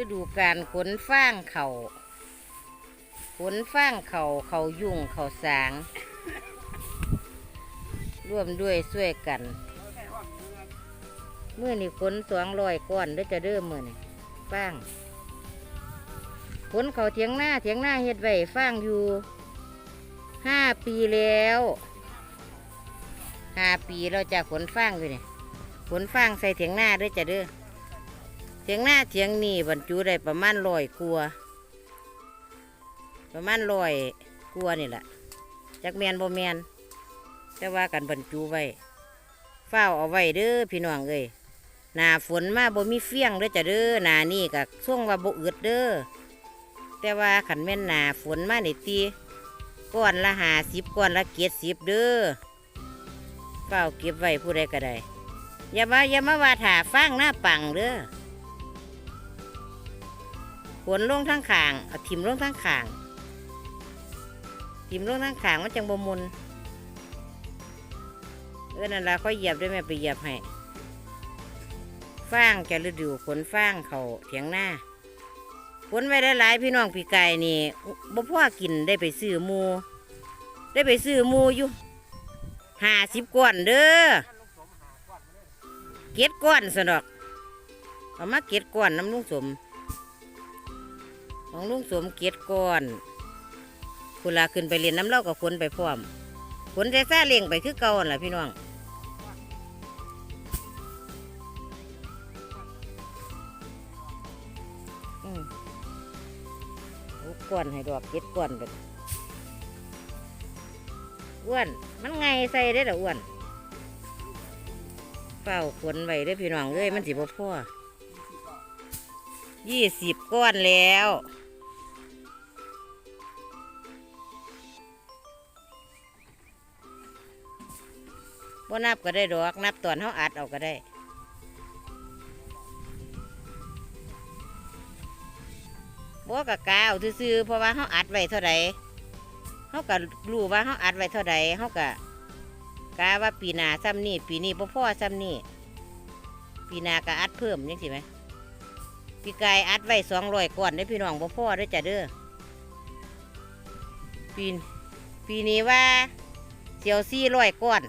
ฤดูการขนฟางเขาขนฟางเขาเขายุ่งเขาสาง ร่วมด้วยช่วยกันเมื่อนี่ขนสองรอยก้อนเด้อจะเริ่มมื่อนี่ฟางขนเขาเถียงหน้าเถียงหน้าเฮ็ดไว้ฟางอยู่ห้าปีแล้วห้าปีเราจะขนฟางอยู่นี่ยขนฟางใส่เถียงหน้าเด้อจะเด้อ เถียงหน้าเถียงนี่บรรจุได้ประมาณร้อยกัวประมาณร้อยกัวนี่แหละจักแมนบ่แมนแต่ว่ากันบรรจุไว้เฝ้าเอาไว้เด้อพี่น้องเอ้ยหนาฝนมาบ่มีเฟี้ยงเด้อจ้ะเด้อหนานี่ก็ช่วงว่าบ่อึดเด้อแต่ว่าขันแม่นหนาฝนมาในตีก้อนละหาสิบก้อนละเกียรสิบเด้อเฝ้าเก็บไว้ผู้ใดก็ได้อย่ามาอย่ามาว่าถาฟังหน้าปังเด้อ ขนลงทั้งขางเอาทิมลงทั้งขางทิมลงทั้งขางมันจังบมุนเออนั่นละค่อยเหยียบด้วยแม่ไปเหยียบให้ฟางจะฤดูขนฟางเขาเถียงหน้าขนไว้ได้หลายๆพี่น้องพี่ไก่นี่บ่พ่อกินได้ไปซื้อมูได้ไปซื้อมูอยู่ห้าสิบก้อนเด้อเก็ดก้อนสนอกเอามาเก็ดก้อนน้ำลุงสม ของลุงสมเกียรติก่อนคุณลาขึ้นไปเรียนน้ำเล่ากับคนไปพร้อมคนใจซ่าเลี้ยงไปคือเก่าหั่นล่ะพี่น้องอืมก้อนให้ดอกเก็ดก้อนไปอ้วน มันไงใส่ได้อล่อ้วนเฝ้าขนไว้ได้พี่น้องเอ้ยมันสิบ่พอยี่สิบก้อนแล้ว บ่นับก็ได้ดอกนับตอนเขาอัดเอาก็ได้บ่กะกาวซื่อๆเพราะว่าเขาอัดไว้เท่าใดเขาก็รู้ว่าเขาอัดไว้เท่าใดเขาก็กาว่าปีนาซ้ำนี่ปีนี้พ่อพ่อซ้ำนี่ปีนาก็อัดเพิ่มยังสิไหมพี่กายอัดไว้สองร้อยก่อนได้พี่น้องพ่อพ่อได้จ้ะเด้อปีนปีนี้ว่าเสียวซี่ร้อยก้อน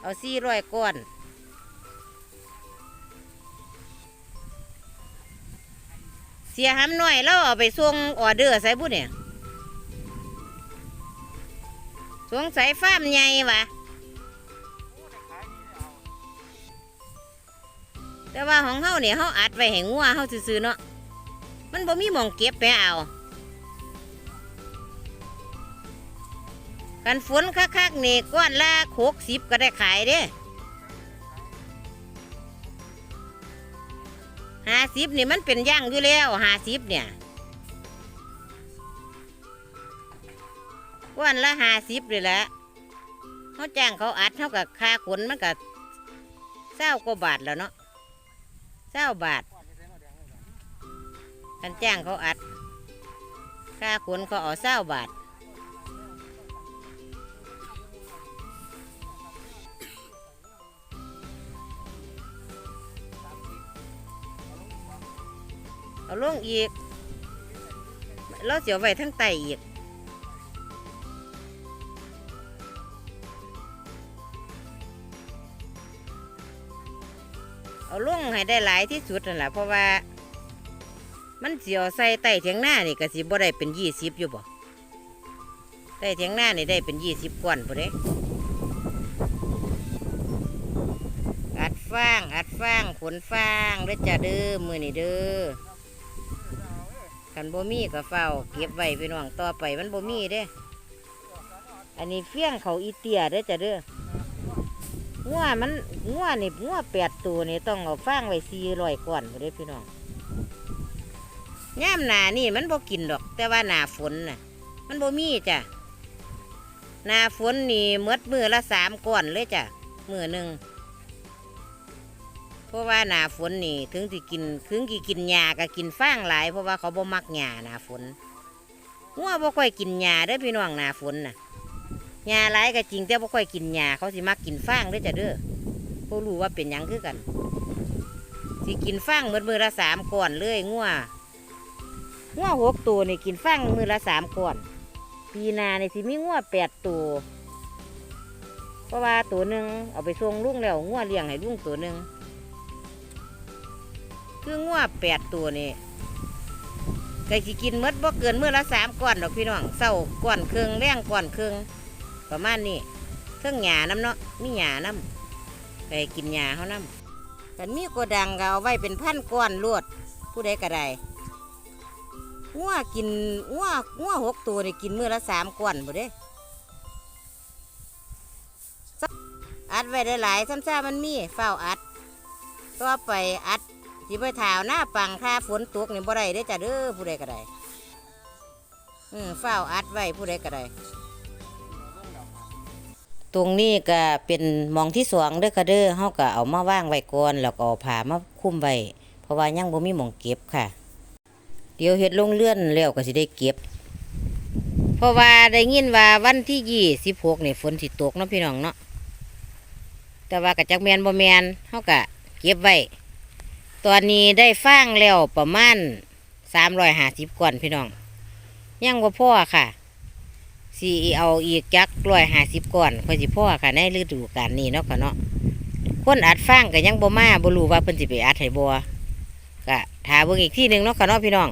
เอาสี่ร้อยก้อนเสียหำหน่อยแล้วเอาไปส่งออเดอร์ใส่บุเนี่ยสงสัยฟ้ามใหญ่วะแต่ว่าของเฮาเนี่ยเฮาอัดไว้ให้งัวเฮาซื่อๆเนาะมันบ่มีหมองเก็บไปเอา กันฝนคักๆเนี่ก้อนละหกสิบก็ได้ขายเด้ห้าสิบนี่มันเป็นย่างอยู่แล้วห้าสิบเนี่ยก้อนละห้าสิบเลยแหละเขาจ้างเขาอัดเท่ากับค่าขนมันกับเศร้ากว่าบาทแล้วเนาะเศร้าบาทกันจ้างเขาอัดค่าขนเขาเอาเศร้าบาท เอาลงอีกเราเสียวไว้ทั้งไตอีกเอาลงให้ได้หลายที่สุดนั่นแหละเพราะว่า มันเสียวใส่ไตเถียงหน้านี่ก็สิบ่ได้เป็นยี่สิบอยู่บ่ไตเถียงหน้านี่ได้เป็นยี่สิบก้อนพอเด้อัดฟางอัดฟางขนฟางเด้อจ้าเด้อมือนี่เด้อ คันบ่มีก็เฝ้าเก็บไว้พี่น้องต่อไปมันบ่มีเด้ อันนี้เฟี้ยงเขาอีเตียเด้อจ้ะเด้องัวมันงัวนี่งัวแปดตัวนี่ต้องเอาฟางไว้สี่ร้อยก้อนบ่ได้พี่น้องย่ามหนานี่มันบ่กินดอก แต่ว่าหนาฝนน่ะ มันบ่มีจ้ะหนาฝนนี่หมดมือละสามก้อนเลยจ้ะมือหนึ่ง เพราะว่าหนาฝนนี่ ถึงที่กินถึงที่กินหญ้าก็กินฟางหลาย เพราะว่าเขาบ่มักหญ้าหนาฝนงัวบ่ค่อยกินหญ้าเด้อพี่น้องหนาฝนน่ะหญ้าหลายก็จริงแต่บ่ค่อยกินหญ้าเขาสิมักกินฟางเด้อจ้ะเด้อบ่รู้ว่าเป็นหยังคือกันสิกินฟางมือละสามก่อนเลยงัวงัวหกตัวนี่กินฟางมือละสามก่อน ปีนานี่สิมีงัวแปดตัวเพราะว่าตัวหนึ่งเอาไปส่งลุงแล้วงัวเลี้ยงให้ลุงตัวหนึ่ง คืองัวแปดตัวนี่ก็สิกินหมดบ่เกินมือละสามก้อนดอกพี่น้องเศร้าก้อนครึ่งแรงก้อนครึ่งประมาณนี้เครื่องหยาน้ำเนาะมีหยาน้ำไปกินหยาเขาน้ำกันมีโกดังก็เอาไว้เป็นพันก้อนลวดผู้ใดก็ได้งัวกินงัวงัวหกตัวนี่กินมือละสามก้อนบ่เด้อัดไว้ได้หลายๆซ้ำๆมันมีเฝ้าวอัดต่อไปอัด สิไปถาวหน้าปังค่าฝนตกนี่บ่ได้ได้จ้ะเด้อผู้ใดก็ได้อืมเฝ้าอัดไว้ผู้ใดก็ได้ตรงนี้ก็เป็นมองที่สองเด้อค่ะเด้อเฮาก็เอามาว่างไว้ก่อนแล้วก็เอาผ้ามาคลุมไว้เพราะว่ายังบ่มีหมองเก็บค่ะ เดี๋ยวเฮ็ดลงเลื่อนแล้วก็สิได้เก็บ เพราะว่าได้ยินว่าวันที่ยี่สิบหกนี่ฝนสิตกเนาะพี่น้องเนาะแต่ว่ากับจักแมนบ่แมนเฮากะเก็บไว้ ตอนนี้ได้ฟางแล้วประมาณสามร้อยห้าสิบก่อนพี่น้อง ยังบ่พ่อค่ะสิเอาอีกจักร้อยห้าสิบก่อนค่อยสิพ่อค่ะในฤดูกาลนี้เนาะค่ะเนาะคนอัดฟางก็ยังบ่มาบ่รู้ว่าเพิ่นสิไปอัดให้บ่ก็ถาเบิ่งอีกที่หนึ่งเนาะค่ะเนาะพี่น้อง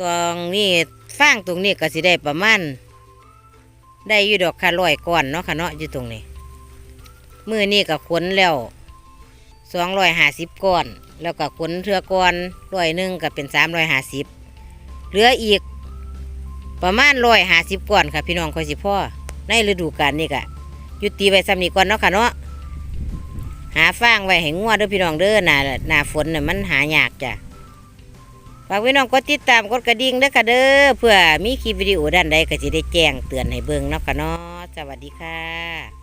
ตรงนี้ฟางตรงนี้ก็สิได้ประมาณได้อยู่ดอกค่ะร้อยก้อนเนาะค่ะเนาะอยู่ตรงนี้มือนี่ก็ขนแล้ว สองร้อยห้าสิบก้อน แล้วก็ขนเทือก้อนร้อยหนึ่งก็เป็นสามร้อยห้าสิบเหลืออีกประมาณร้อยห้าสิบก้อนค่ะ พี่น้องคอยสิพ่อในฤดูกาลนี่ก็ยุติไว้ซ้ำนี้ก่อนเนาะค่ะเนาะหาฟางไว้ให้งัวเด้อพี่น้องเด้อหน้าหน้าฝนน่ะมันหายากจ้ะฝากพี่น้องกดติดตามกดกระดิ่งเด้อค่ะเด้อเพื่อมีคลิปวิดีโอด้านใดก็จะได้แจ้งเตือนให้เบิ่งเนาะค่ะเนาะสวัสดีค่ะ